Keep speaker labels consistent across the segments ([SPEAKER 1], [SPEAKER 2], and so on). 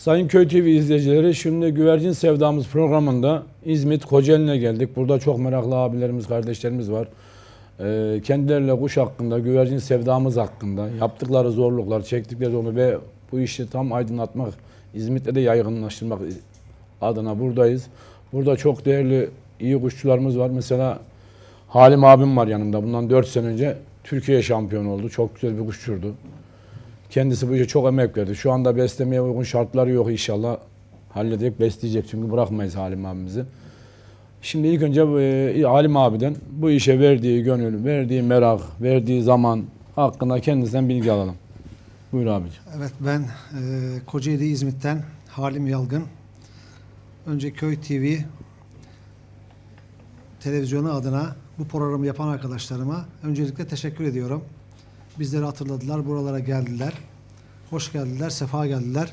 [SPEAKER 1] Sayın Köy TV izleyicileri şimdi Güvercin Sevdamız programında İzmit Kocaeli'ne geldik. Burada çok meraklı abilerimiz, kardeşlerimiz var. Ee, kendileriyle kuş hakkında, güvercin sevdamız hakkında, yaptıkları zorluklar, çektikleri zorluklar ve bu işi tam aydınlatmak, İzmit'te de yaygınlaştırmak adına buradayız. Burada çok değerli, iyi kuşçularımız var. Mesela Halim abim var yanımda. Bundan 4 sene önce Türkiye şampiyonu oldu. Çok güzel bir kuşçurdu. Kendisi bu işe çok emek verdi. Şu anda beslemeye uygun şartları yok inşallah. Halledecek, besleyecek çünkü bırakmayız Halim abimizi. Şimdi ilk önce e, Halim abiden bu işe verdiği gönül, verdiği merak, verdiği zaman hakkında kendisinden bilgi alalım. Buyur abiciğim.
[SPEAKER 2] Evet ben e, Kocaeli İzmit'ten Halim Yalgın. Önce Köy TV televizyonu adına bu programı yapan arkadaşlarıma öncelikle teşekkür ediyorum. Bizleri hatırladılar, buralara geldiler. Hoş geldiler, sefa geldiler.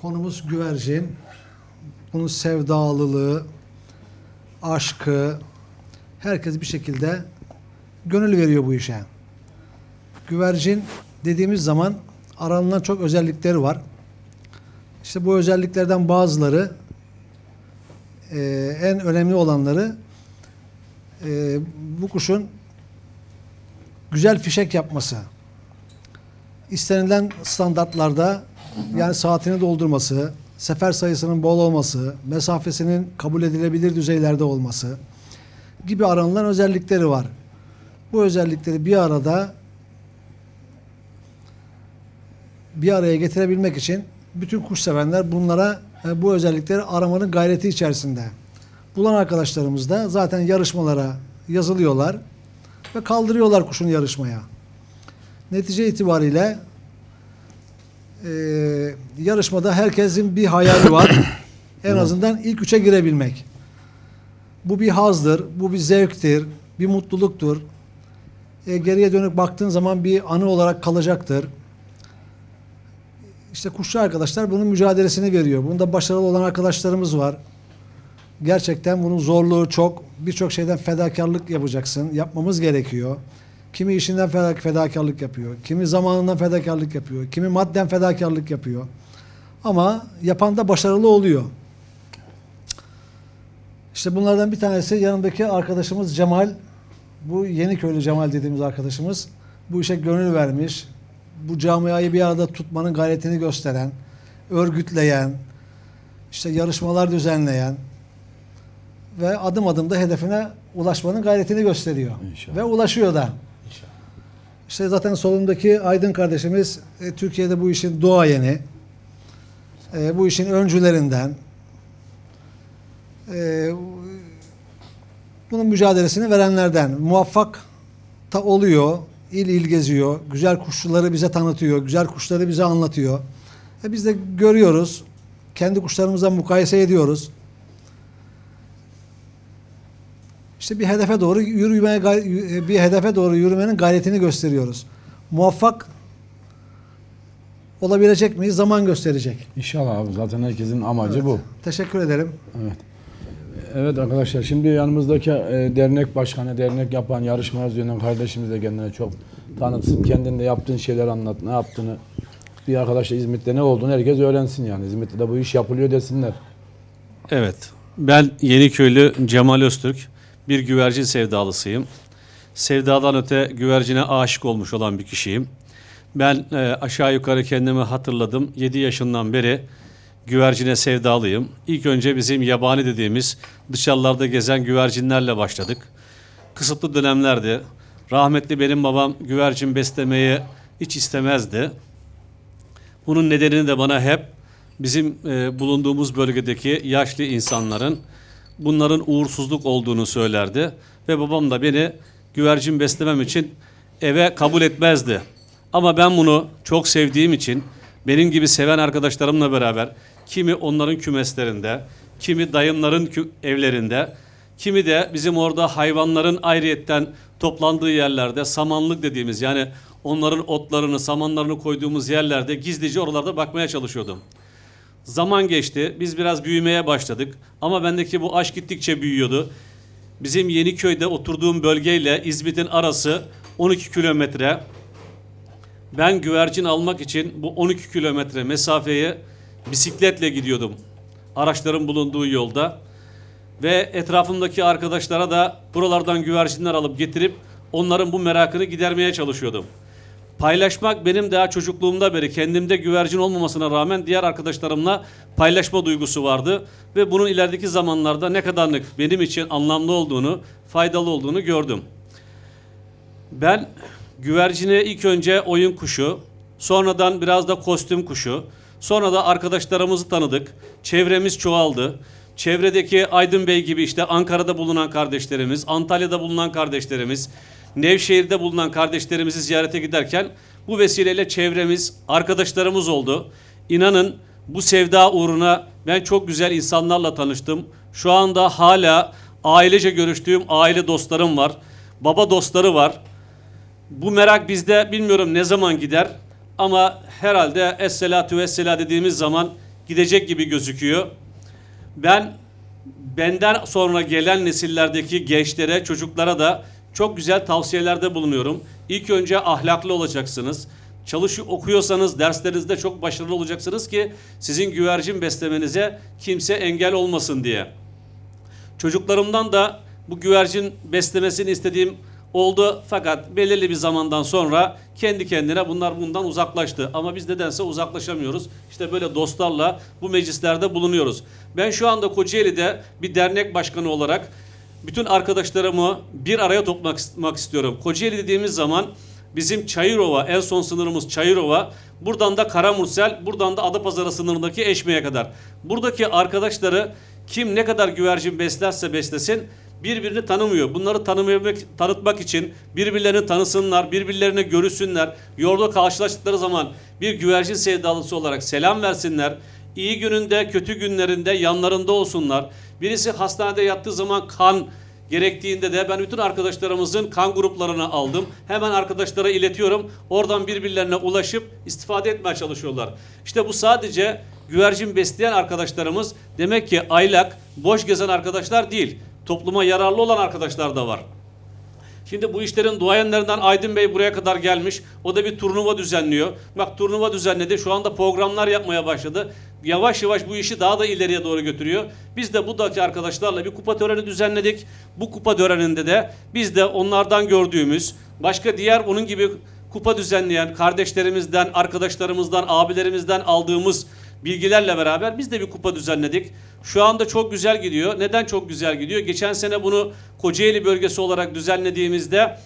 [SPEAKER 2] Konumuz güvercin. Bunun sevdalılığı, aşkı, herkes bir şekilde gönül veriyor bu işe. Güvercin dediğimiz zaman aranılan çok özellikleri var. İşte bu özelliklerden bazıları e, en önemli olanları e, bu kuşun güzel fişek yapması. İstenilen standartlarda yani saatini doldurması, sefer sayısının bol olması, mesafesinin kabul edilebilir düzeylerde olması gibi aranılan özellikleri var. Bu özellikleri bir arada bir araya getirebilmek için bütün kuş sevenler bunlara e, bu özellikleri aramanın gayreti içerisinde. Bulan arkadaşlarımız da zaten yarışmalara yazılıyorlar ve kaldırıyorlar kuşun yarışmaya. Netice itibariyle e, yarışmada herkesin bir hayali var. en azından ilk üçe girebilmek. Bu bir hazdır, bu bir zevktir, bir mutluluktur. E, geriye dönüp baktığın zaman bir anı olarak kalacaktır. İşte kuşçu arkadaşlar bunun mücadelesini veriyor. Bunda başarılı olan arkadaşlarımız var. Gerçekten bunun zorluğu çok. Birçok şeyden fedakarlık yapacaksın. Yapmamız gerekiyor. Kimi işinden fedakarlık yapıyor. Kimi zamanından fedakarlık yapıyor. Kimi madden fedakarlık yapıyor. Ama yapan da başarılı oluyor. İşte bunlardan bir tanesi yanındaki arkadaşımız Cemal. Bu Yeniköylü Cemal dediğimiz arkadaşımız. Bu işe gönül vermiş. Bu camiayı bir arada tutmanın gayretini gösteren, örgütleyen, işte yarışmalar düzenleyen ve adım adım da hedefine ulaşmanın gayretini gösteriyor.
[SPEAKER 1] İnşallah.
[SPEAKER 2] Ve ulaşıyor da. İşte zaten solundaki Aydın kardeşimiz e, Türkiye'de bu işin duayeni, e, bu işin öncülerinden, e, bunun mücadelesini verenlerden muvaffak da oluyor, il il geziyor, güzel kuşları bize tanıtıyor, güzel kuşları bize anlatıyor. E biz de görüyoruz, kendi kuşlarımızla mukayese ediyoruz. İşte bir hedefe doğru yürümeye gay- bir hedefe doğru yürümenin gayretini gösteriyoruz. Muvaffak olabilecek miyiz? Zaman gösterecek.
[SPEAKER 1] İnşallah abi zaten herkesin amacı bu.
[SPEAKER 2] Teşekkür ederim.
[SPEAKER 1] Evet. Evet arkadaşlar şimdi yanımızdaki e, dernek başkanı, dernek yapan, yarışmalar düzenleyen kardeşimiz de kendine çok tanıtsın. Kendinde yaptığın şeyler anlat, ne yaptığını. Bir arkadaşla İzmit'te ne olduğunu herkes öğrensin yani. İzmit'te de bu iş yapılıyor desinler.
[SPEAKER 3] Evet. Ben Yeniköylü Cemal Öztürk. Bir güvercin sevdalısıyım. Sevdadan öte güvercine aşık olmuş olan bir kişiyim. Ben e, aşağı yukarı kendimi hatırladım. 7 yaşından beri güvercine sevdalıyım. İlk önce bizim yabani dediğimiz dışarılarda gezen güvercinlerle başladık. Kısıtlı dönemlerde rahmetli benim babam güvercin beslemeyi hiç istemezdi. Bunun nedenini de bana hep bizim e, bulunduğumuz bölgedeki yaşlı insanların bunların uğursuzluk olduğunu söylerdi. Ve babam da beni güvercin beslemem için eve kabul etmezdi. Ama ben bunu çok sevdiğim için benim gibi seven arkadaşlarımla beraber kimi onların kümeslerinde, kimi dayımların evlerinde, kimi de bizim orada hayvanların ayrıyetten toplandığı yerlerde samanlık dediğimiz yani onların otlarını, samanlarını koyduğumuz yerlerde gizlice oralarda bakmaya çalışıyordum. Zaman geçti. Biz biraz büyümeye başladık. Ama bendeki bu aşk gittikçe büyüyordu. Bizim Yeniköy'de oturduğum bölgeyle İzmit'in arası 12 kilometre. Ben güvercin almak için bu 12 kilometre mesafeyi bisikletle gidiyordum. Araçların bulunduğu yolda. Ve etrafımdaki arkadaşlara da buralardan güvercinler alıp getirip onların bu merakını gidermeye çalışıyordum. Paylaşmak benim daha çocukluğumda beri kendimde güvercin olmamasına rağmen diğer arkadaşlarımla paylaşma duygusu vardı. Ve bunun ilerideki zamanlarda ne kadarlık benim için anlamlı olduğunu, faydalı olduğunu gördüm. Ben güvercine ilk önce oyun kuşu, sonradan biraz da kostüm kuşu, sonra da arkadaşlarımızı tanıdık. Çevremiz çoğaldı. Çevredeki Aydın Bey gibi işte Ankara'da bulunan kardeşlerimiz, Antalya'da bulunan kardeşlerimiz, Nevşehir'de bulunan kardeşlerimizi ziyarete giderken bu vesileyle çevremiz, arkadaşlarımız oldu. İnanın bu sevda uğruna ben çok güzel insanlarla tanıştım. Şu anda hala ailece görüştüğüm aile dostlarım var. Baba dostları var. Bu merak bizde bilmiyorum ne zaman gider ama herhalde Esselatu Vessela dediğimiz zaman gidecek gibi gözüküyor. Ben benden sonra gelen nesillerdeki gençlere, çocuklara da çok güzel tavsiyelerde bulunuyorum. İlk önce ahlaklı olacaksınız. Çalışı okuyorsanız derslerinizde çok başarılı olacaksınız ki sizin güvercin beslemenize kimse engel olmasın diye. Çocuklarımdan da bu güvercin beslemesini istediğim oldu fakat belirli bir zamandan sonra kendi kendine bunlar bundan uzaklaştı. Ama biz nedense uzaklaşamıyoruz. İşte böyle dostlarla bu meclislerde bulunuyoruz. Ben şu anda Kocaeli'de bir dernek başkanı olarak bütün arkadaşlarımı bir araya toplamak istiyorum. Kocaeli dediğimiz zaman bizim Çayırova, en son sınırımız Çayırova. Buradan da Karamursel, buradan da Adapazarı sınırındaki Eşme'ye kadar. Buradaki arkadaşları kim ne kadar güvercin beslerse beslesin birbirini tanımıyor. Bunları tanımak, tanıtmak için birbirlerini tanısınlar, birbirlerini görürsünler. Yolda karşılaştıkları zaman bir güvercin sevdalısı olarak selam versinler. İyi gününde, kötü günlerinde yanlarında olsunlar. Birisi hastanede yattığı zaman kan gerektiğinde de ben bütün arkadaşlarımızın kan gruplarını aldım. Hemen arkadaşlara iletiyorum. Oradan birbirlerine ulaşıp istifade etmeye çalışıyorlar. İşte bu sadece güvercin besleyen arkadaşlarımız demek ki aylak, boş gezen arkadaşlar değil. Topluma yararlı olan arkadaşlar da var. Şimdi bu işlerin duayenlerinden Aydın Bey buraya kadar gelmiş. O da bir turnuva düzenliyor. Bak turnuva düzenledi. Şu anda programlar yapmaya başladı. Yavaş yavaş bu işi daha da ileriye doğru götürüyor. Biz de buradaki arkadaşlarla bir kupa töreni düzenledik. Bu kupa töreninde de biz de onlardan gördüğümüz başka diğer onun gibi kupa düzenleyen kardeşlerimizden, arkadaşlarımızdan, abilerimizden aldığımız bilgilerle beraber biz de bir kupa düzenledik. Şu anda çok güzel gidiyor. Neden çok güzel gidiyor? Geçen sene bunu Kocaeli bölgesi olarak düzenlediğimizde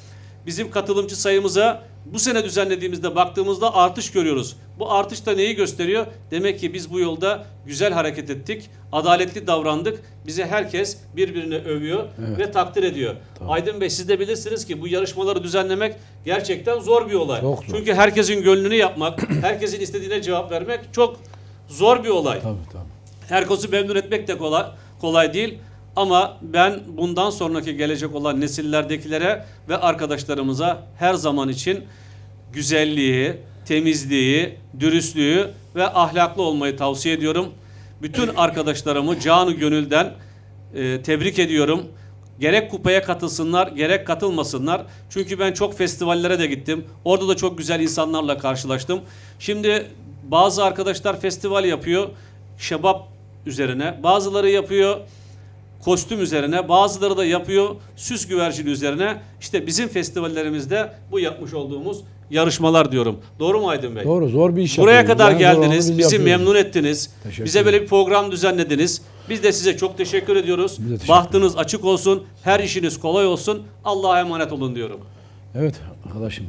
[SPEAKER 3] bizim katılımcı sayımıza bu sene düzenlediğimizde baktığımızda artış görüyoruz. Bu artış da neyi gösteriyor? Demek ki biz bu yolda güzel hareket ettik, adaletli davrandık. Bize herkes birbirini övüyor
[SPEAKER 1] Evet.
[SPEAKER 3] ve takdir ediyor. Aydın Bey siz de bilirsiniz ki bu yarışmaları düzenlemek gerçekten zor bir olay.
[SPEAKER 1] Çok zor.
[SPEAKER 3] Çünkü herkesin gönlünü yapmak, herkesin istediğine cevap vermek çok zor bir olay.
[SPEAKER 1] Tabii tabii.
[SPEAKER 3] Herkesi memnun etmek de kolay, kolay değil. Ama ben bundan sonraki gelecek olan nesillerdekilere ve arkadaşlarımıza her zaman için güzelliği, temizliği, dürüstlüğü ve ahlaklı olmayı tavsiye ediyorum. Bütün arkadaşlarımı canı gönülden e, tebrik ediyorum. Gerek kupaya katılsınlar, gerek katılmasınlar. Çünkü ben çok festivallere de gittim. Orada da çok güzel insanlarla karşılaştım. Şimdi bazı arkadaşlar festival yapıyor şebap üzerine. Bazıları yapıyor kostüm üzerine, bazıları da yapıyor süs güvercin üzerine. İşte bizim festivallerimizde bu yapmış olduğumuz yarışmalar diyorum. Doğru mu Aydın Bey?
[SPEAKER 1] Doğru zor bir iş
[SPEAKER 3] Buraya
[SPEAKER 1] yapıyoruz.
[SPEAKER 3] kadar
[SPEAKER 1] Yani
[SPEAKER 3] geldiniz,
[SPEAKER 1] biz
[SPEAKER 3] bizi
[SPEAKER 1] yapıyoruz.
[SPEAKER 3] memnun ettiniz.
[SPEAKER 1] Teşekkür
[SPEAKER 3] Bize böyle bir program düzenlediniz. Biz de size çok teşekkür ediyoruz.
[SPEAKER 1] Teşekkür
[SPEAKER 3] Bahtınız açık olsun, her işiniz kolay olsun. Allah'a emanet olun diyorum.
[SPEAKER 1] Evet arkadaşım.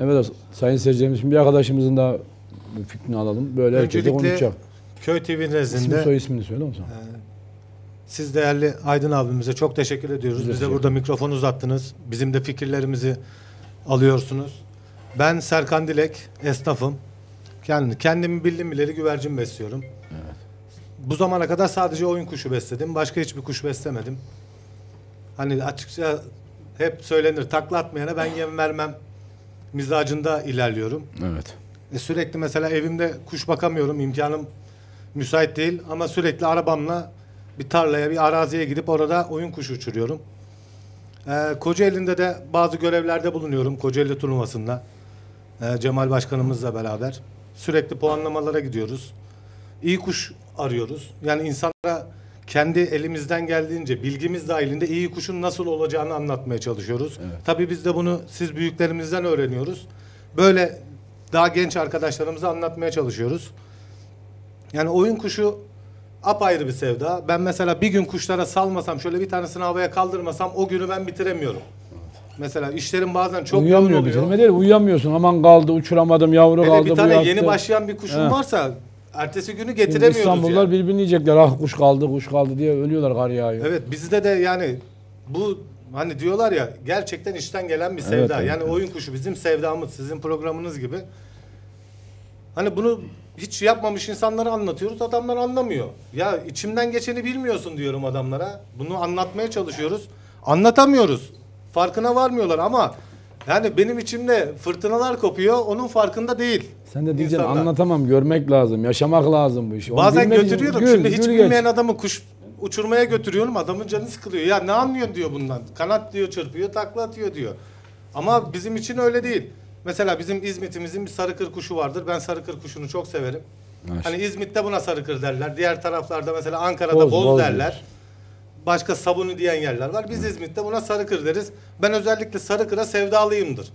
[SPEAKER 1] Evet sayın seyircilerimiz şimdi bir arkadaşımızın da bir fikrini alalım. Böyle herkese konuşacak.
[SPEAKER 4] Köy
[SPEAKER 1] İsmi
[SPEAKER 4] nezdinde
[SPEAKER 1] soy ismini söyle o zaman.
[SPEAKER 4] siz değerli Aydın abimize çok teşekkür ediyoruz. Bize
[SPEAKER 1] teşekkür
[SPEAKER 4] burada mikrofon uzattınız. Bizim de fikirlerimizi alıyorsunuz. Ben Serkan Dilek, esnafım. Kendi, kendimi bildim bileli güvercin besliyorum. Bu zamana kadar sadece oyun kuşu besledim. Başka hiçbir kuş beslemedim. Hani açıkça hep söylenir takla atmayana ben yem vermem mizacında ilerliyorum.
[SPEAKER 1] Evet.
[SPEAKER 4] E sürekli mesela evimde kuş bakamıyorum. imkanım müsait değil ama sürekli arabamla bir tarlaya, bir araziye gidip orada oyun kuşu uçuruyorum. E, Kocaeli'nde de bazı görevlerde bulunuyorum. Kocaeli turnuvasında. e, Cemal Başkanımızla beraber. Sürekli puanlamalara gidiyoruz. İyi kuş arıyoruz. Yani insanlara kendi elimizden geldiğince bilgimiz dahilinde iyi kuşun nasıl olacağını anlatmaya çalışıyoruz. Tabii biz de bunu siz büyüklerimizden öğreniyoruz. Böyle daha genç arkadaşlarımıza anlatmaya çalışıyoruz. Yani oyun kuşu apayrı bir sevda. Ben mesela bir gün kuşlara salmasam, şöyle bir tanesini havaya kaldırmasam o günü ben bitiremiyorum. Mesela işlerim bazen çok yoğun
[SPEAKER 1] Uyuyamıyor
[SPEAKER 4] oluyor.
[SPEAKER 1] bitirme değil. Uyuyamıyorsun. Aman kaldı uçuramadım yavru
[SPEAKER 4] Hele
[SPEAKER 1] kaldı.
[SPEAKER 4] bir
[SPEAKER 1] bu
[SPEAKER 4] tane
[SPEAKER 1] yattı.
[SPEAKER 4] yeni başlayan bir kuşun
[SPEAKER 1] He.
[SPEAKER 4] varsa ertesi günü getiremiyoruz
[SPEAKER 1] İstanbullular
[SPEAKER 4] yani.
[SPEAKER 1] birbirini yiyecekler. Ah kuş kaldı kuş kaldı diye ölüyorlar kar yağıyor.
[SPEAKER 4] Evet bizde de yani bu hani diyorlar ya gerçekten işten gelen bir sevda.
[SPEAKER 1] Evet, evet,
[SPEAKER 4] yani oyun kuşu bizim sevdamız, sizin programınız gibi. Hani bunu hiç yapmamış insanlara anlatıyoruz. Adamlar anlamıyor. Ya içimden geçeni bilmiyorsun diyorum adamlara. Bunu anlatmaya çalışıyoruz. Anlatamıyoruz. Farkına varmıyorlar ama yani benim içimde fırtınalar kopuyor. Onun farkında değil.
[SPEAKER 1] Sen de diyeceksin
[SPEAKER 4] insanlar.
[SPEAKER 1] anlatamam, görmek lazım, yaşamak lazım bu işi. Onu
[SPEAKER 4] Bazen
[SPEAKER 1] bilmediğin-
[SPEAKER 4] götürüyorum.
[SPEAKER 1] gül,
[SPEAKER 4] Şimdi hiç
[SPEAKER 1] gül geç.
[SPEAKER 4] bilmeyen adamı kuş uçurmaya götürüyorum. Adamın canı sıkılıyor. Ya ne anlıyorsun diyor bundan. Kanat diyor çırpıyor, takla atıyor diyor. Ama bizim için öyle değil. Mesela bizim İzmit'imizin bir sarıkır kuşu vardır. Ben sarıkır kuşunu çok severim.
[SPEAKER 1] Maşallah.
[SPEAKER 4] Hani İzmit'te buna sarıkır derler. Diğer taraflarda mesela Ankara'da boz,
[SPEAKER 1] Boz, boz
[SPEAKER 4] derler. Başka sabunu diyen yerler var. Biz İzmit'te buna sarıkır deriz. Ben özellikle sarıkıra sevdalıyımdır.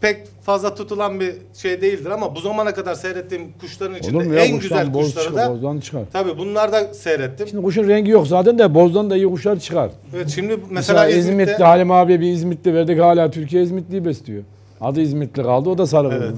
[SPEAKER 4] Pek fazla tutulan bir şey değildir ama bu zamana kadar seyrettiğim kuşların içinde
[SPEAKER 1] Olur mu ya
[SPEAKER 4] en güzel
[SPEAKER 1] boz
[SPEAKER 4] kuşları
[SPEAKER 1] çıkar,
[SPEAKER 4] da
[SPEAKER 1] bozdan çıkar.
[SPEAKER 4] Tabii bunlar da seyrettim.
[SPEAKER 1] Şimdi kuşun rengi yok zaten de bozdan da iyi kuşlar çıkar.
[SPEAKER 4] Evet şimdi mesela,
[SPEAKER 1] Mesela,
[SPEAKER 4] İzmit'te,
[SPEAKER 1] İzmit'te Halim abi bir İzmit'te verdik hala Türkiye İzmitli'yi besliyor. Adı İzmitli kaldı o da sarı
[SPEAKER 4] Evet.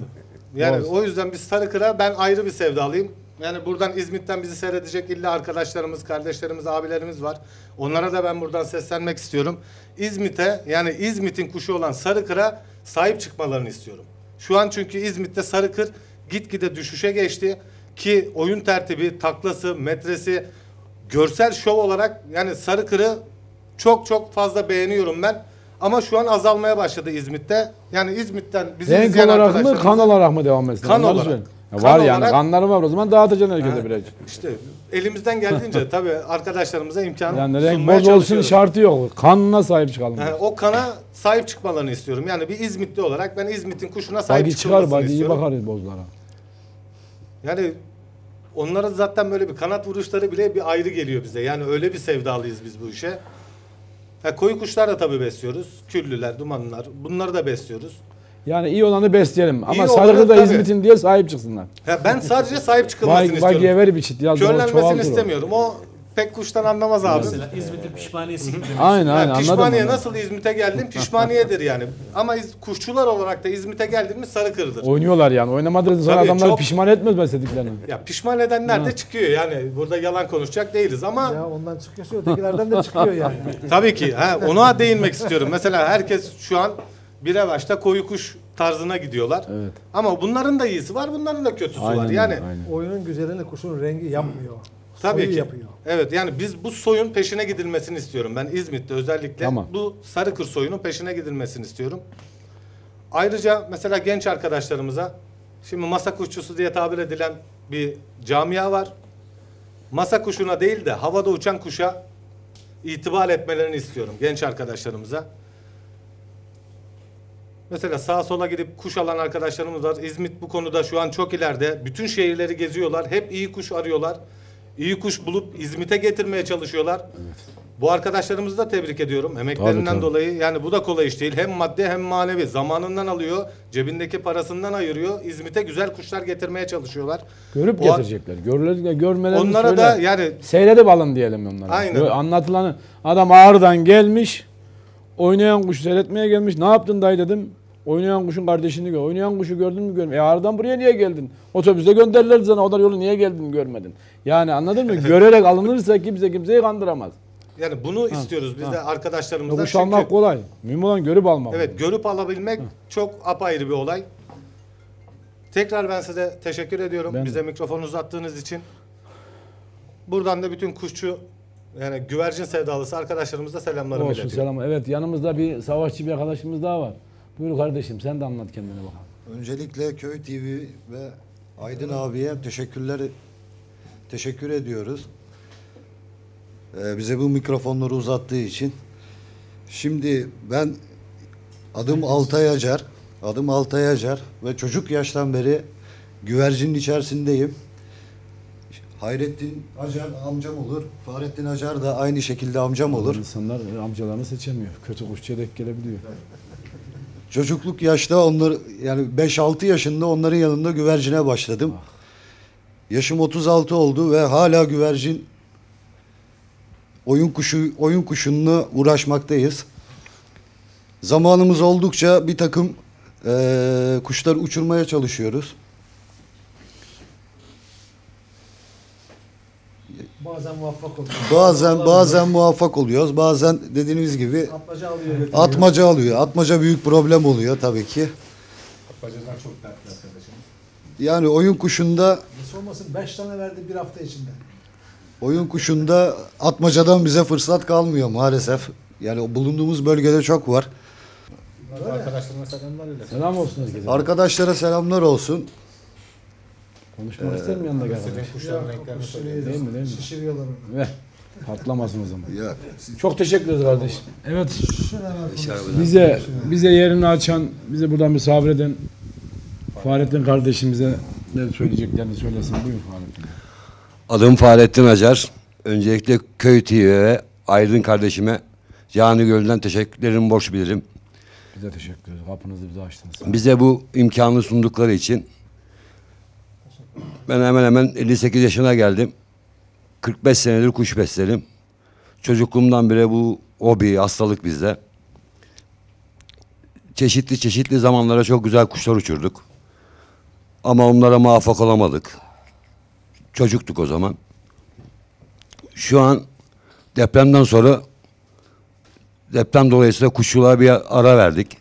[SPEAKER 4] Yani
[SPEAKER 1] Boz.
[SPEAKER 4] o yüzden biz Sarıkır'a ben ayrı bir sevdalıyım. Yani buradan İzmit'ten bizi seyredecek illa arkadaşlarımız, kardeşlerimiz, abilerimiz var. Onlara da ben buradan seslenmek istiyorum. İzmit'e yani İzmit'in kuşu olan Sarıkır'a sahip çıkmalarını istiyorum. Şu an çünkü İzmit'te Sarıkır gitgide düşüşe geçti ki oyun tertibi, taklası, metresi, görsel şov olarak yani Sarıkır'ı çok çok fazla beğeniyorum ben. Ama şu an azalmaya başladı İzmit'te. Yani İzmit'ten bizi
[SPEAKER 1] Renk
[SPEAKER 4] izleyen
[SPEAKER 1] olarak mı
[SPEAKER 4] arkadaşlarımız-
[SPEAKER 1] kan olarak mı devam etsin?
[SPEAKER 4] Kan
[SPEAKER 1] Onları
[SPEAKER 4] olarak.
[SPEAKER 1] söyle. Ya var yani
[SPEAKER 4] olarak-
[SPEAKER 1] kanları var o zaman dağıtacaksın herkese birazcık.
[SPEAKER 4] İşte elimizden geldiğince tabii arkadaşlarımıza imkan
[SPEAKER 1] Yani renk boz olsun şartı yok. Kanına sahip çıkalım.
[SPEAKER 4] Ha, o kana sahip çıkmalarını istiyorum. Yani bir İzmitli olarak ben İzmit'in kuşuna sahip
[SPEAKER 1] Bagi çıkar,
[SPEAKER 4] çıkılmasını
[SPEAKER 1] bagi iyi
[SPEAKER 4] istiyorum.
[SPEAKER 1] bakarız bozlara.
[SPEAKER 4] Yani onlara zaten böyle bir kanat vuruşları bile bir ayrı geliyor bize. Yani öyle bir sevdalıyız biz bu işe. Ha, koyu kuşlar da tabii besliyoruz. Küllüler, dumanlar. Bunları da besliyoruz.
[SPEAKER 1] Yani iyi olanı besleyelim. Ama
[SPEAKER 4] İyi olanı
[SPEAKER 1] da
[SPEAKER 4] tabii.
[SPEAKER 1] İzmit'in diye sahip çıksınlar.
[SPEAKER 4] Ha, ben sadece sahip çıkılmasını
[SPEAKER 1] Bagi,
[SPEAKER 4] istiyorum.
[SPEAKER 1] bagiye ver bir çit.
[SPEAKER 4] Körlenmesini istemiyorum. O pek kuştan anlamaz abi.
[SPEAKER 3] Mesela İzmit'in pişmaniyesi gibi.
[SPEAKER 1] Aynen aynen anladım.
[SPEAKER 4] pişmaniye nasıl İzmit'e geldim? Pişmaniyedir yani. Ama iz- kuşçular olarak da İzmit'e geldim mi sarıkırdır.
[SPEAKER 1] Oynuyorlar yani. Oynamadığınız sonra
[SPEAKER 4] Tabii,
[SPEAKER 1] adamlar
[SPEAKER 4] çok-
[SPEAKER 1] pişman etmez beslediklerini.
[SPEAKER 4] Ya pişman edenler de çıkıyor yani. Burada yalan konuşacak değiliz ama
[SPEAKER 2] Ya ondan çıkıyorsa ötekilerden de çıkıyor yani.
[SPEAKER 4] tabii ki ha, ona değinmek istiyorum. Mesela herkes şu an bir revaçta koyu kuş tarzına gidiyorlar.
[SPEAKER 1] Evet.
[SPEAKER 4] Ama bunların da iyisi var, bunların da kötüsü var.
[SPEAKER 1] Aynen,
[SPEAKER 4] Yani
[SPEAKER 1] aynen.
[SPEAKER 2] Oyunun güzelini kuşun rengi yapmıyor.
[SPEAKER 4] Tabii
[SPEAKER 2] Soyu
[SPEAKER 4] ki.
[SPEAKER 2] yapıyor.
[SPEAKER 4] Evet yani biz bu soyun peşine gidilmesini istiyorum. Ben İzmit'te özellikle
[SPEAKER 1] Tamam.
[SPEAKER 4] bu Sarıkır soyunun peşine gidilmesini istiyorum. Ayrıca mesela genç arkadaşlarımıza şimdi masa kuşçusu diye tabir edilen bir camia var. Masa kuşuna değil de havada uçan kuşa itibar etmelerini istiyorum genç arkadaşlarımıza. Mesela sağa sola gidip kuş alan arkadaşlarımız var. İzmit bu konuda şu an çok ileride. Bütün şehirleri geziyorlar. Hep iyi kuş arıyorlar. İyi kuş bulup İzmit'e getirmeye çalışıyorlar. Bu arkadaşlarımızı da tebrik ediyorum. Emeklerinden
[SPEAKER 1] Tabii, tabii.
[SPEAKER 4] dolayı. Yani bu da kolay iş değil. Hem maddi hem manevi. Zamanından alıyor. Cebindeki parasından ayırıyor. İzmit'e güzel kuşlar getirmeye çalışıyorlar.
[SPEAKER 1] Görüp
[SPEAKER 4] O-
[SPEAKER 1] getirecekler. Görülecekler. Görmelerini
[SPEAKER 4] Onlara
[SPEAKER 1] söyle.
[SPEAKER 4] da yani
[SPEAKER 1] Seyredip alın diyelim onlara.
[SPEAKER 4] Aynen.
[SPEAKER 1] Böyle Anlatılanı adam ağrıdan gelmiş. Oynayan kuşu seyretmeye gelmiş. Ne yaptın dayı dedim. Oynayan kuşun kardeşini gör. Oynayan kuşu gördün mü görmedin. E ağrıdan buraya niye geldin? Otobüste gönderirlerdi sana. O kadar yolu niye geldin görmedin. Yani anladın mı? Görerek alınırsa kimse kimseyi kandıramaz.
[SPEAKER 4] yani bunu istiyoruz biz de
[SPEAKER 1] ha.
[SPEAKER 4] arkadaşlarımızdan.
[SPEAKER 1] Kuş almak kolay. Mühim olan görüp almak.
[SPEAKER 4] evet görüp alabilmek çok apayrı bir olay. Tekrar ben size teşekkür ediyorum.
[SPEAKER 1] Ben de.
[SPEAKER 4] Bize mikrofon uzattığınız için. Buradan da bütün kuşçu yani güvercin sevdalısı arkadaşlarımıza selamlarımı
[SPEAKER 1] Olsun
[SPEAKER 4] iletiyorum.
[SPEAKER 1] selam. Evet yanımızda bir savaşçı bir arkadaşımız daha var. Buyur kardeşim sen de anlat kendine bakalım.
[SPEAKER 5] Öncelikle Köy TV ve Aydın abiye teşekkürler teşekkür ediyoruz. Ee, bize bu mikrofonları uzattığı için. Şimdi ben adım Altay Acar. Adım Altay Acar ve çocuk yaştan beri güvercinin içerisindeyim. Hayrettin Acar amcam olur. Fahrettin Acar da aynı şekilde amcam olur.
[SPEAKER 1] İnsanlar amcalarını seçemiyor. Kötü kuşçuya denk gelebiliyor.
[SPEAKER 5] Çocukluk yaşta onlar yani 5-6 yaşında onların yanında güvercine başladım. Yaşım 36 oldu ve hala güvercin oyun kuşu oyun kuşunla uğraşmaktayız. Zamanımız oldukça bir takım eee kuşlar uçurmaya çalışıyoruz.
[SPEAKER 2] Bazen muvaffak oluyor.
[SPEAKER 5] Bazen bazen muvaffak oluyoruz. Bazen dediğiniz gibi
[SPEAKER 2] Atmaca alıyor götürüyor.
[SPEAKER 5] atmaca alıyor. Atmaca büyük problem oluyor tabii ki.
[SPEAKER 4] Bacadan çok dertli arkadaşım.
[SPEAKER 5] Yani oyun kuşunda
[SPEAKER 2] Nasıl olmasın 5 tane verdi bir hafta içinde.
[SPEAKER 5] Oyun kuşunda atmacadan bize fırsat kalmıyor maalesef. Yani bulunduğumuz bölgede çok var.
[SPEAKER 4] Arkadaşlarıma selamlar öyle.
[SPEAKER 1] Selam olsun herkese.
[SPEAKER 5] Arkadaşlara selamlar olsun.
[SPEAKER 1] Konuşmak ister mi yanındaki arkadaş?
[SPEAKER 4] Senin kuşların renklerini söyle.
[SPEAKER 1] Değil mi değil mi?
[SPEAKER 2] Şişiriyorlar onu.
[SPEAKER 1] Ve patlamasın o zaman.
[SPEAKER 5] Ya,
[SPEAKER 1] Çok teşekkür ederiz kardeş. Evet. Bize bize yerini açan, bize buradan misafir eden Fahrettin kardeşimize ne söyleyeceklerini söylesin. Buyurun Fahrettin.
[SPEAKER 6] Adım Fahrettin Acar. Öncelikle Köy TV ve Aydın kardeşime canı gönülden teşekkürlerimi borç bilirim.
[SPEAKER 1] Bize teşekkür ederiz. Kapınızı bize açtınız.
[SPEAKER 6] Bize bu imkanı sundukları için ben hemen hemen 58 yaşına geldim. 45 senedir kuş beslerim. Çocukluğumdan beri bu hobi, hastalık bizde. Çeşitli çeşitli zamanlara çok güzel kuşlar uçurduk. Ama onlara muvaffak olamadık. Çocuktuk o zaman. Şu an depremden sonra deprem dolayısıyla kuşçuluğa bir ara verdik.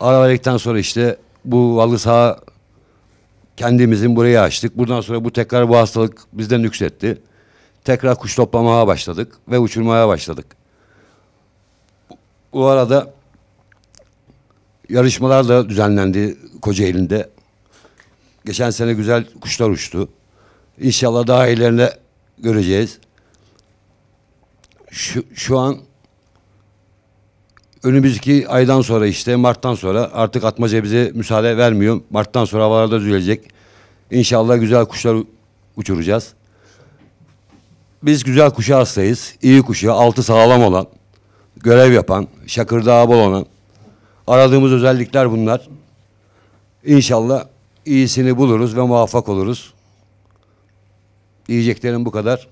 [SPEAKER 6] Ara verdikten sonra işte bu halı saha kendimizin burayı açtık. Buradan sonra bu tekrar bu hastalık bizden nüksetti. Tekrar kuş toplamaya başladık ve uçurmaya başladık. Bu, arada yarışmalar da düzenlendi Kocaeli'nde. Geçen sene güzel kuşlar uçtu. İnşallah daha ileride göreceğiz. Şu, şu an önümüzdeki aydan sonra işte Mart'tan sonra artık atmaca bize müsaade vermiyor. Mart'tan sonra havalarda düzelecek. İnşallah güzel kuşlar uçuracağız. Biz güzel kuşa hastayız. İyi kuşa, altı sağlam olan, görev yapan, şakırdağı bol olan. Aradığımız özellikler bunlar. İnşallah iyisini buluruz ve muvaffak oluruz. Diyeceklerim bu kadar.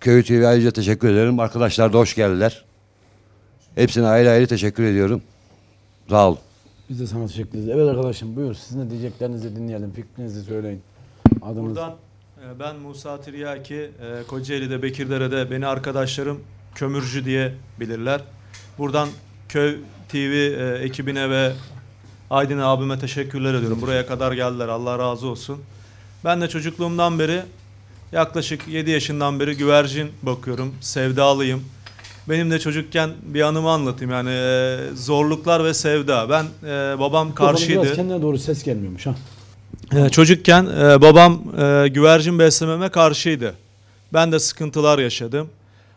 [SPEAKER 6] Köy TV ayrıca teşekkür ederim. Arkadaşlar da hoş geldiler. Hepsine ayrı ayrı teşekkür ediyorum. Sağ olun.
[SPEAKER 1] Biz de sana teşekkür ederiz. Evet arkadaşım buyur. Sizin de diyeceklerinizi dinleyelim. Fikrinizi söyleyin. Adınız.
[SPEAKER 7] Buradan e, ben Musa Tiryaki, e, Kocaeli'de, Bekirdere'de beni arkadaşlarım kömürcü diye bilirler. Buradan Köy TV e, ekibine ve Aydın abime teşekkürler ediyorum. Buraya kadar geldiler. Allah razı olsun. Ben de çocukluğumdan beri yaklaşık 7 yaşından beri güvercin bakıyorum. Sevdalıyım. Benim de çocukken bir anımı anlatayım. Yani e, zorluklar ve sevda. Ben e, babam karşıydı.
[SPEAKER 1] Biraz kendine doğru ses gelmiyormuş ha.
[SPEAKER 7] Ee, Çocukken e, babam e, güvercin beslememe karşıydı. Ben de sıkıntılar yaşadım.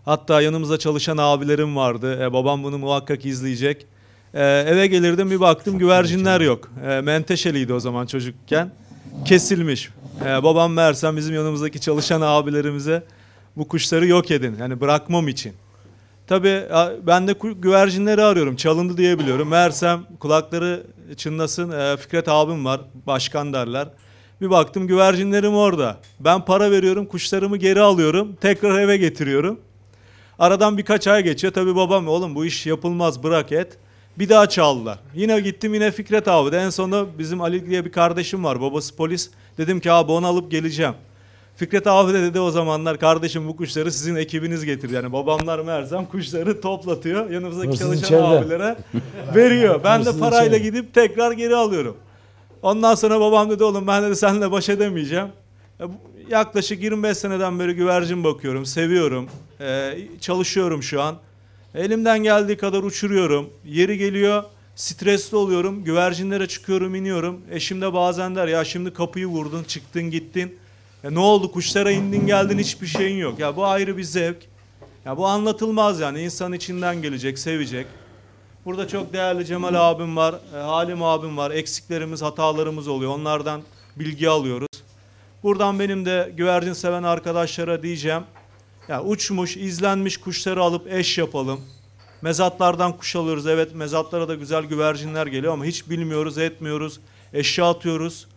[SPEAKER 7] Hatta yanımızda çalışan abilerim vardı. E, babam bunu muhakkak izleyecek. E, eve gelirdim bir baktım güvercinler yok. E, menteşeliydi o zaman çocukken. Kesilmiş. E, babam meğersem bizim yanımızdaki çalışan abilerimize bu kuşları yok edin. Yani bırakmam için. Tabii ben de güvercinleri arıyorum. Çalındı diye biliyorum. Meğersem kulakları çınlasın. e, Fikret abim var. Başkan derler. Bir baktım güvercinlerim orada. Ben para veriyorum. Kuşlarımı geri alıyorum. Tekrar eve getiriyorum. Aradan birkaç ay geçiyor. Tabii babam oğlum bu iş yapılmaz bırak et. Bir daha çaldılar. Yine gittim yine Fikret abi de. En sonunda bizim Ali diye bir kardeşim var. Babası polis. Dedim ki abi onu alıp geleceğim. Fikret abi de dedi o zamanlar kardeşim bu kuşları sizin ekibiniz getirdi. Yani babamlar meğersem kuşları toplatıyor. Yanımızdaki
[SPEAKER 1] Hırsız
[SPEAKER 7] çalışan
[SPEAKER 1] içeride.
[SPEAKER 7] abilere veriyor. Ben de
[SPEAKER 1] Hırsız
[SPEAKER 7] parayla
[SPEAKER 1] içeride.
[SPEAKER 7] gidip tekrar geri alıyorum. Ondan sonra babam dedi oğlum ben de seninle baş edemeyeceğim. Bu- Yaklaşık 25 seneden beri güvercin bakıyorum, seviyorum. Ee, çalışıyorum şu an. Elimden geldiği kadar uçuruyorum. Yeri geliyor stresli oluyorum. Güvercinlere çıkıyorum, iniyorum. Eşim de bazen der ya şimdi kapıyı vurdun, çıktın, gittin. Ya ne oldu kuşlara indin geldin hiçbir şeyin yok. Ya bu ayrı bir zevk. Ya bu anlatılmaz yani insan içinden gelecek, sevecek. Burada çok değerli Cemal abim var, e, Halim abim var. Eksiklerimiz, hatalarımız oluyor. Onlardan bilgi alıyoruz. Buradan benim de güvercin seven arkadaşlara diyeceğim. Ya uçmuş, izlenmiş kuşları alıp eş yapalım. Mezatlardan kuş alıyoruz. Evet mezatlara da güzel güvercinler geliyor ama hiç bilmiyoruz, etmiyoruz. Eşya atıyoruz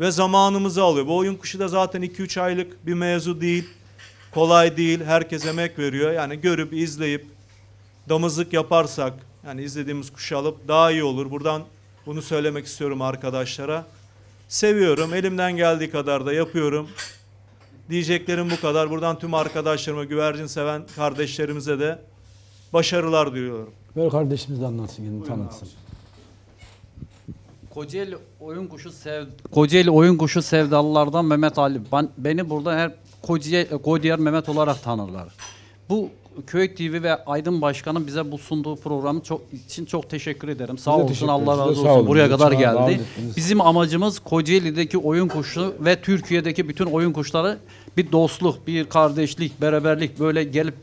[SPEAKER 7] ve zamanımızı alıyor. Bu oyun kuşu da zaten 2-3 aylık bir mevzu değil. Kolay değil. Herkes emek veriyor. Yani görüp, izleyip damızlık yaparsak yani izlediğimiz kuşu alıp daha iyi olur. Buradan bunu söylemek istiyorum arkadaşlara. Seviyorum. Elimden geldiği kadar da yapıyorum. Diyeceklerim bu kadar. Buradan tüm arkadaşlarıma, güvercin seven kardeşlerimize de başarılar diliyorum.
[SPEAKER 1] Ver kardeşimiz de anlatsın kendini tanıtsın.
[SPEAKER 8] Kocaeli oyun kuşu sev Kocaeli oyun kuşu sevdalılardan Mehmet Ali. Ben, beni burada her Kocaeli, Kodiyar Mehmet olarak tanırlar. Bu Köy TV ve Aydın Başkan'ın bize bu sunduğu programı çok için çok teşekkür ederim. Sağ
[SPEAKER 1] Biz de
[SPEAKER 8] olsun
[SPEAKER 1] teşekkür
[SPEAKER 8] Allah
[SPEAKER 1] ederiz.
[SPEAKER 8] razı
[SPEAKER 1] Size sağ
[SPEAKER 8] olsun.
[SPEAKER 1] olun.
[SPEAKER 8] Buraya
[SPEAKER 1] Bizi
[SPEAKER 8] kadar
[SPEAKER 1] davet
[SPEAKER 8] geldi.
[SPEAKER 1] ettiniz.
[SPEAKER 8] Bizim amacımız Kocaeli'deki oyun kuşu ve Türkiye'deki bütün oyun kuşları bir dostluk, bir kardeşlik, beraberlik böyle gelip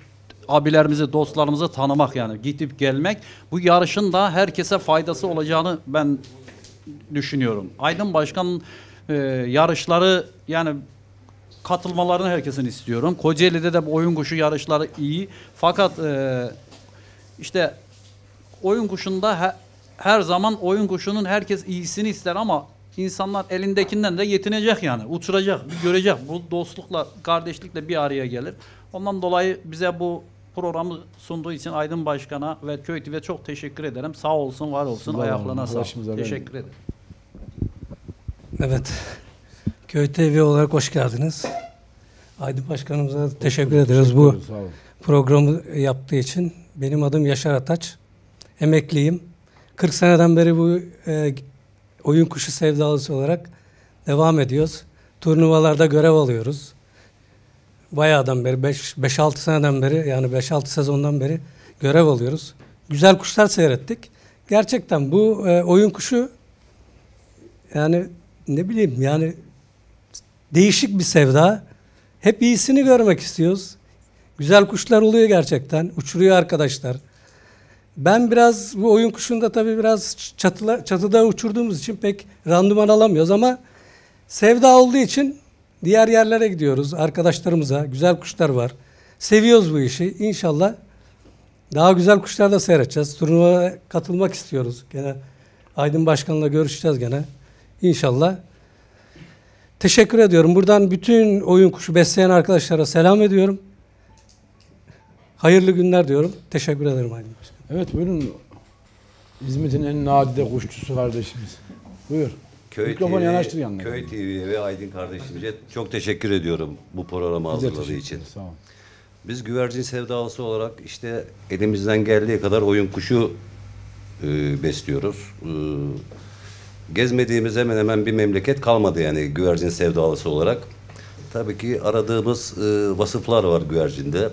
[SPEAKER 8] abilerimizi, dostlarımızı tanımak yani gidip gelmek. Bu yarışın da herkese faydası olacağını ben düşünüyorum. Aydın Başkan e, yarışları yani katılmalarını herkesin istiyorum. Kocaeli'de de oyun kuşu yarışları iyi. Fakat e, işte oyun kuşunda he- her zaman oyun kuşunun herkes iyisini ister ama insanlar elindekinden de yetinecek yani. Uçuracak, görecek. Bu dostlukla, kardeşlikle bir araya gelir. Ondan dolayı bize bu programı sunduğu için Aydın Başkan'a ve Köy TV'ye çok teşekkür ederim. Sağ olsun, var olsun.
[SPEAKER 1] Sağ.
[SPEAKER 8] Ayaklarına
[SPEAKER 1] ben-
[SPEAKER 8] Teşekkür ederim.
[SPEAKER 9] Evet. Köy TV olarak hoş geldiniz. Aydın Başkanımıza teşekkür ederiz bu
[SPEAKER 1] Sağ olun.
[SPEAKER 9] programı yaptığı için. Benim adım Yaşar Ataç. Emekliyim. 40 seneden beri bu e, oyun kuşu sevdalısı olarak devam ediyoruz. Turnuvalarda görev alıyoruz. Bayağıdan beri 5-6 seneden beri yani 5-6 sezondan beri görev alıyoruz. Güzel kuşlar seyrettik. Gerçekten bu e, oyun kuşu yani ne bileyim yani değişik bir sevda. Hep iyisini görmek istiyoruz. Güzel kuşlar oluyor gerçekten. Uçuruyor arkadaşlar. Ben biraz bu oyun kuşunda tabii biraz çatıla, çatıda uçurduğumuz için pek randıman alamıyoruz ama sevda olduğu için diğer yerlere gidiyoruz. Arkadaşlarımıza güzel kuşlar var. Seviyoruz bu işi. İnşallah daha güzel kuşlar da seyredeceğiz. Turnuvaya katılmak istiyoruz. Gene Aydın Başkan'la görüşeceğiz gene. İnşallah. Teşekkür ediyorum. Buradan bütün oyun kuşu besleyen arkadaşlara selam ediyorum. Hayırlı günler diyorum. Teşekkür ederim Aydın Başkan.
[SPEAKER 1] Evet buyurun. İzmit'in en nadide kuşçusu kardeşimiz. Buyur.
[SPEAKER 10] Köy
[SPEAKER 1] Mikrofonu
[SPEAKER 10] TV,
[SPEAKER 1] yanaştır yanına.
[SPEAKER 10] Köy TV ve Aydın kardeşimize çok teşekkür ediyorum bu programı
[SPEAKER 1] Bize
[SPEAKER 10] hazırladığı için.
[SPEAKER 1] Sağ olun.
[SPEAKER 10] Biz güvercin sevdalısı olarak işte elimizden geldiği kadar oyun kuşu e, besliyoruz. E, gezmediğimiz hemen hemen bir memleket kalmadı yani güvercin sevdalısı olarak. Tabii ki aradığımız e, vasıflar var güvercinde.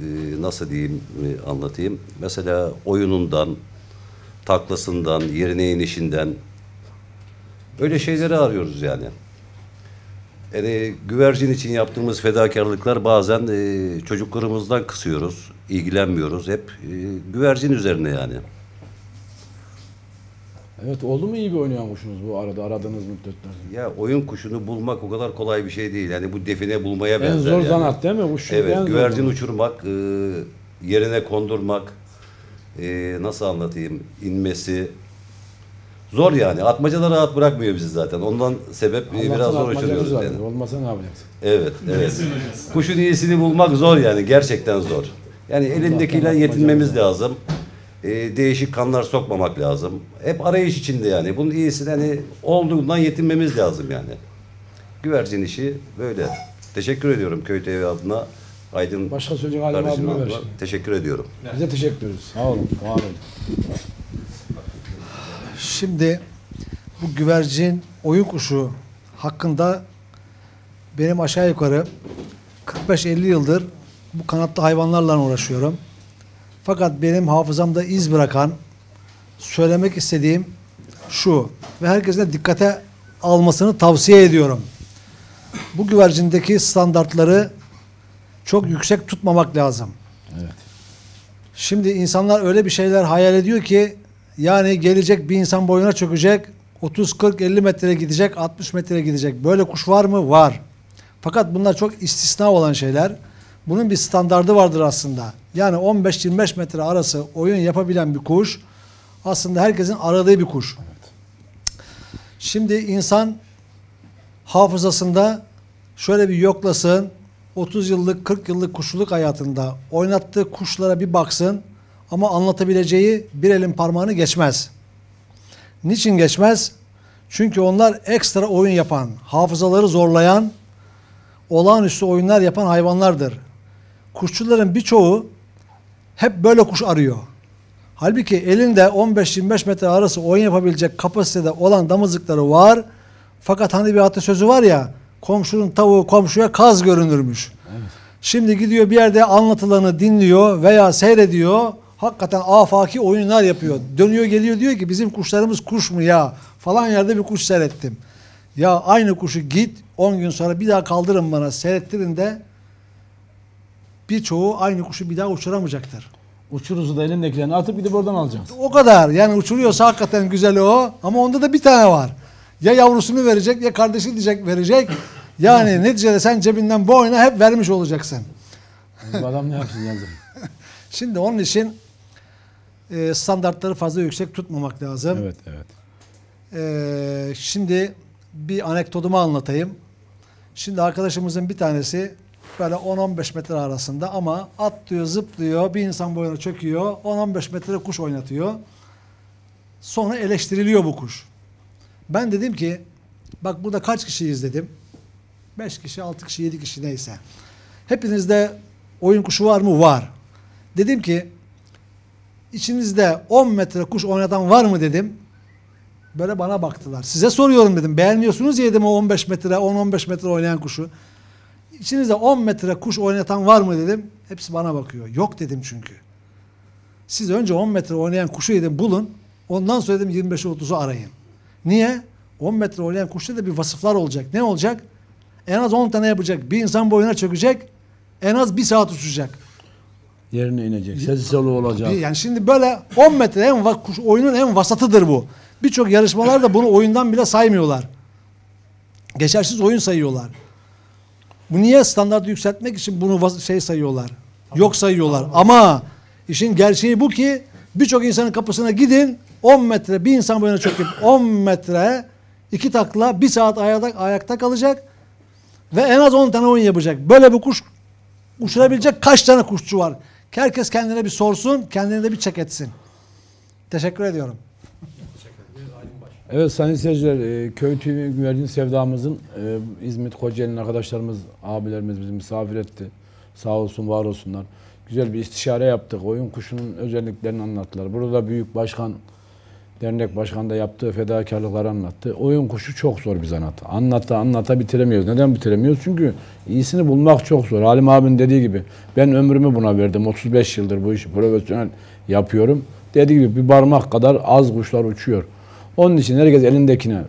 [SPEAKER 10] E, nasıl diyeyim, e, anlatayım. Mesela oyunundan, taklasından, yerine inişinden öyle şeyleri arıyoruz yani. Yani güvercin için yaptığımız fedakarlıklar bazen e, çocuklarımızdan kısıyoruz, ilgilenmiyoruz. Hep e, güvercin üzerine yani.
[SPEAKER 1] Evet oldu mu iyi bir oynayan kuşunuz bu arada aradığınız müddetler?
[SPEAKER 10] Ya oyun kuşunu bulmak o kadar kolay bir şey değil. Yani bu define bulmaya
[SPEAKER 1] En
[SPEAKER 10] benzer.
[SPEAKER 1] zor
[SPEAKER 10] yani.
[SPEAKER 1] zanaat değil mi? En
[SPEAKER 10] Evet,
[SPEAKER 1] zor
[SPEAKER 10] güvercin
[SPEAKER 1] zanaat.
[SPEAKER 10] uçurmak, e, yerine kondurmak, e, nasıl anlatayım, inmesi zor yani. Atmacalar rahat bırakmıyor bizi zaten. Ondan sebep e, biraz
[SPEAKER 1] Allah'tan
[SPEAKER 10] zor uçuruyoruz
[SPEAKER 1] var.
[SPEAKER 10] yani.
[SPEAKER 1] Olmasa ne yapacaksın?
[SPEAKER 10] Evet, evet. Kuşun iyisini bulmak zor yani, gerçekten zor. Yani elindekiyle
[SPEAKER 1] Allah'tan
[SPEAKER 10] yetinmemiz lazım. E, değişik kanlar sokmamak lazım. Hep arayış içinde yani. Bunun iyisini hani olduğundan yetinmemiz lazım yani. Güvercin işi böyle. Teşekkür ediyorum Köy TV adına. Aydın
[SPEAKER 1] Başka söyleyecek Halim
[SPEAKER 10] kardeşim adına.
[SPEAKER 1] şimdi.
[SPEAKER 10] Teşekkür ediyorum.
[SPEAKER 1] Bize teşekkür ederiz. Sağ olun. Var olun.
[SPEAKER 2] Şimdi bu güvercin oyun kuşu hakkında benim aşağı yukarı 45-50 yıldır bu kanatlı hayvanlarla uğraşıyorum. Fakat benim hafızamda iz bırakan söylemek istediğim şu ve herkesin de dikkate almasını tavsiye ediyorum. Bu güvercindeki standartları çok yüksek tutmamak lazım.
[SPEAKER 1] Evet.
[SPEAKER 2] Şimdi insanlar öyle bir şeyler hayal ediyor ki yani gelecek bir insan boyuna çökecek 30 40 50 metre gidecek 60 metre gidecek. Böyle kuş var mı? Var. Fakat bunlar çok istisna olan şeyler. Bunun bir standardı vardır aslında. Yani 15-25 metre arası oyun yapabilen bir kuş aslında herkesin aradığı bir kuş. Şimdi insan hafızasında şöyle bir yoklasın. 30 yıllık 40 yıllık kuşluluk hayatında oynattığı kuşlara bir baksın ama anlatabileceği bir elin parmağını geçmez. Niçin geçmez? Çünkü onlar ekstra oyun yapan, hafızaları zorlayan, olağanüstü oyunlar yapan hayvanlardır. Kuşçuların birçoğu hep böyle kuş arıyor. Halbuki elinde 15-25 metre arası oyun yapabilecek kapasitede olan damızlıkları var. Fakat hani bir atasözü var ya, komşunun tavuğu komşuya kaz görünürmüş. Şimdi gidiyor bir yerde anlatılanı dinliyor veya seyrediyor. Hakikaten afaki oyunlar yapıyor. Dönüyor geliyor diyor ki bizim kuşlarımız kuş mu ya? Falan yerde bir kuş seyrettim. Ya aynı kuşu git 10 gün sonra bir daha kaldırın bana seyrettirin de birçoğu aynı kuşu bir daha uçuramayacaktır.
[SPEAKER 1] Uçuruzu da elindekilerini atıp gidip oradan alacaksın.
[SPEAKER 2] O kadar. Yani uçuruyorsa hakikaten güzel o. Ama onda da bir tane var. Ya yavrusunu verecek ya kardeşi diyecek verecek. Yani neticede sen cebinden bu oyuna hep vermiş olacaksın.
[SPEAKER 1] Bu adam ne yapsın yazın.
[SPEAKER 2] Şimdi onun için e, standartları fazla yüksek tutmamak lazım.
[SPEAKER 1] Evet evet.
[SPEAKER 2] E, şimdi bir anekdotumu anlatayım. Şimdi arkadaşımızın bir tanesi böyle 10-15 metre arasında ama atlıyor, zıplıyor, bir insan boyuna çöküyor, 10-15 metre kuş oynatıyor. Sonra eleştiriliyor bu kuş. Ben dedim ki, bak burada kaç kişiyiz dedim. 5 kişi, 6 kişi, 7 kişi neyse. Hepinizde oyun kuşu var mı? Var. Dedim ki, içinizde 10 metre kuş oynatan var mı dedim. Böyle bana baktılar. Size soruyorum dedim. Beğenmiyorsunuz ya dedim o 15 metre, 10-15 metre oynayan kuşu. İçinizde 10 metre kuş oynatan var mı dedim. Hepsi bana bakıyor. Yok dedim çünkü. Siz önce 10 metre oynayan kuşu dedim bulun. Ondan sonra dedim 25'i 30'u arayın. Niye? 10 metre oynayan kuşta da bir vasıflar olacak. Ne olacak? En az 10 tane yapacak. Bir insan boyuna çökecek. En az bir saat uçacak.
[SPEAKER 1] Yerine inecek. Sesi solu olacak.
[SPEAKER 2] Yani şimdi böyle 10 metre en oyunun en vasatıdır bu. Birçok yarışmalarda bunu oyundan bile saymıyorlar. Geçersiz oyun sayıyorlar. Bu niye standartı yükseltmek için bunu şey sayıyorlar. Yok sayıyorlar. Ama işin gerçeği bu ki birçok insanın kapısına gidin 10 metre bir insan boyuna çöküp 10 metre iki takla bir saat ayakta, ayakta kalacak ve en az 10 tane oyun yapacak. Böyle bir kuş uçurabilecek kaç tane kuşçu var? Herkes kendine bir sorsun, kendine de bir çek etsin. Teşekkür ediyorum.
[SPEAKER 1] Evet sayın seyirciler, e, Köy TV Güvercin Sevdamızın e, İzmit Kocaeli'nin arkadaşlarımız, abilerimiz bizi misafir etti. Sağ olsun, var olsunlar. Güzel bir istişare yaptık. Oyun kuşunun özelliklerini anlattılar. Burada Büyük Başkan, dernek başkanı da yaptığı fedakarlıkları anlattı. Oyun kuşu çok zor bir zanat. Anlata anlata bitiremiyoruz. Neden bitiremiyoruz? Çünkü iyisini bulmak çok zor. Halim abinin dediği gibi ben ömrümü buna verdim. 35 yıldır bu işi profesyonel yapıyorum. Dediği gibi bir parmak kadar az kuşlar uçuyor. Onun için herkes elindekine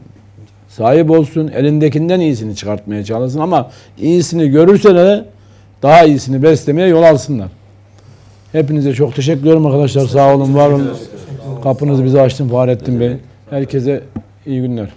[SPEAKER 1] sahip olsun. Elindekinden iyisini çıkartmaya çalışsın ama iyisini görürse de daha iyisini beslemeye yol alsınlar. Hepinize çok teşekkür ediyorum arkadaşlar. Sağ olun, var olun. Kapınızı bize açtın Fahrettin Bey. Herkese iyi günler.